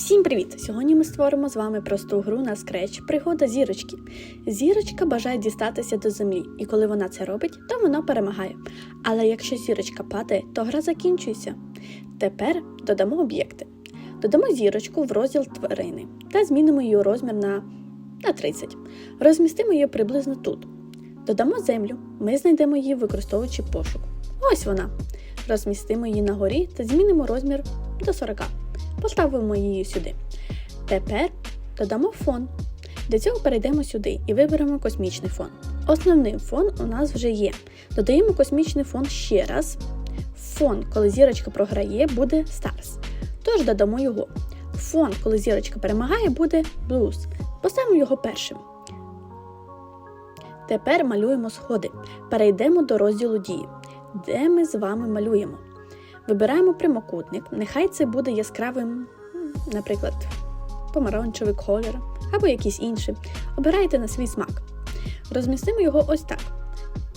Всім привіт! Сьогодні ми створимо з вами просту гру на скреч Пригода зірочки. Зірочка бажає дістатися до землі, і коли вона це робить, то вона перемагає. Але якщо зірочка падає, то гра закінчується. Тепер додамо об'єкти. Додамо зірочку в розділ тварини та змінимо її розмір на, на 30. Розмістимо її приблизно тут. Додамо землю, ми знайдемо її, використовуючи пошук. Ось вона. Розмістимо її на горі та змінимо розмір до 40. Поставимо її сюди. Тепер додамо фон. Для цього перейдемо сюди і виберемо космічний фон. Основний фон у нас вже є. Додаємо космічний фон ще раз. Фон, коли зірочка програє, буде Stars. Тож додамо його. Фон, коли зірочка перемагає, буде Blues. Поставимо його першим. Тепер малюємо сходи. Перейдемо до розділу дії, де ми з вами малюємо. Вибираємо прямокутник, нехай це буде яскравим, наприклад, помаранчевий колір або якийсь інший. Обирайте на свій смак. Розмістимо його ось так.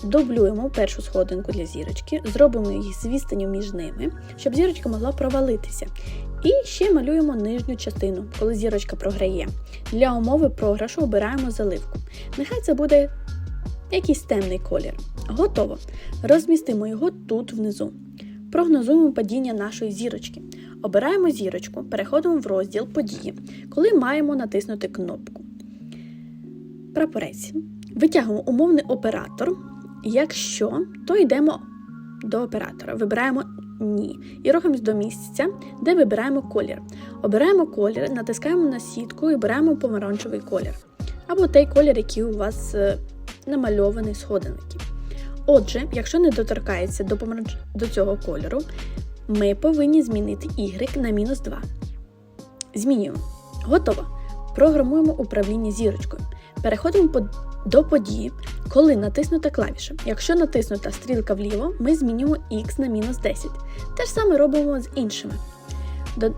Дублюємо першу сходинку для зірочки, зробимо її з між ними, щоб зірочка могла провалитися. І ще малюємо нижню частину, коли зірочка програє. Для умови програшу обираємо заливку. Нехай це буде якийсь темний колір. Готово. Розмістимо його тут внизу. Прогнозуємо падіння нашої зірочки. Обираємо зірочку, переходимо в розділ події, коли маємо натиснути кнопку. Прапорець. Витягуємо умовний оператор. Якщо, то йдемо до оператора. Вибираємо ні. І рухаємось до місця, де вибираємо колір. Обираємо колір, натискаємо на сітку і беремо помаранчевий колір. Або той колір, який у вас е, намальований сходинки. Отже, якщо не доторкається до, помаранч... до цього кольору, ми повинні змінити Y на мінус 2. Змінюємо. Готово. Програмуємо управління зірочкою. Переходимо по- до події, коли натиснута клавіша. Якщо натиснута стрілка вліво, ми змінюємо X на мінус 10. Те ж саме робимо з іншими. До-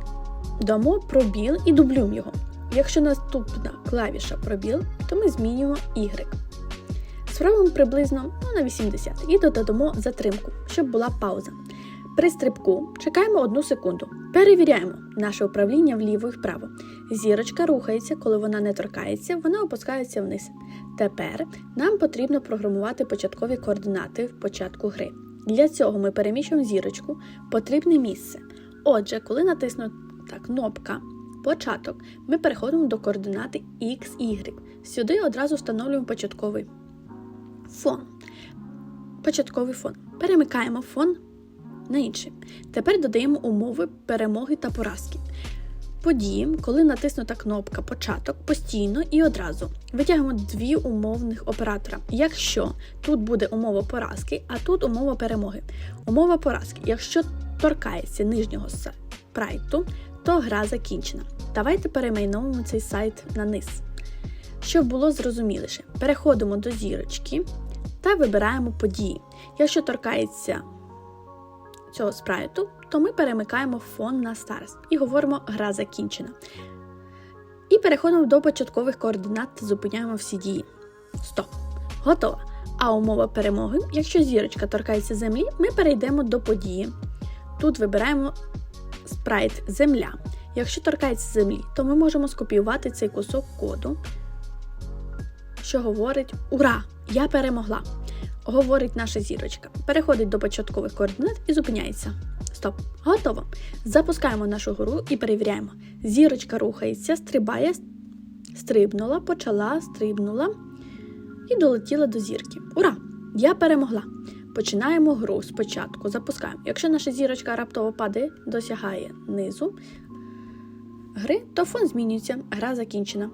Дамо пробіл і дублюємо його. Якщо наступна клавіша пробіл, то ми змінюємо Y. Спробуємо приблизно ну, на 80 і додамо затримку, щоб була пауза. При стрибку чекаємо одну секунду. Перевіряємо наше управління вліво і вправо. Зірочка рухається, коли вона не торкається, вона опускається вниз. Тепер нам потрібно програмувати початкові координати в початку гри. Для цього ми переміщуємо зірочку потрібне місце. Отже, коли натиснута кнопка Початок, ми переходимо до координати X, Y. Сюди одразу встановлюємо початковий фон. Початковий фон. Перемикаємо фон на інший. Тепер додаємо умови перемоги та поразки. Події, коли натиснута кнопка Початок постійно і одразу. Витягуємо дві умовних оператора. Якщо тут буде умова поразки, а тут умова перемоги. Умова поразки. Якщо торкається нижнього спрайту, то гра закінчена. Давайте перейменуємо цей сайт на низ. Щоб було зрозуміліше, переходимо до зірочки та вибираємо події. Якщо торкається цього спрайту, то ми перемикаємо фон на Stars і говоримо гра закінчена. І переходимо до початкових координат та зупиняємо всі дії. Стоп. Готово. А умова перемоги, якщо зірочка торкається землі, ми перейдемо до події. Тут вибираємо спрайт Земля. Якщо торкається землі, то ми можемо скопіювати цей кусок коду, що говорить Ура! Я перемогла! Говорить наша зірочка. Переходить до початкових координат і зупиняється. Стоп, готово. Запускаємо нашу гру і перевіряємо. Зірочка рухається, стрибає, стрибнула, почала, стрибнула і долетіла до зірки. Ура! Я перемогла! Починаємо гру спочатку. Запускаємо. Якщо наша зірочка раптово падає, досягає низу гри, то фон змінюється, гра закінчена.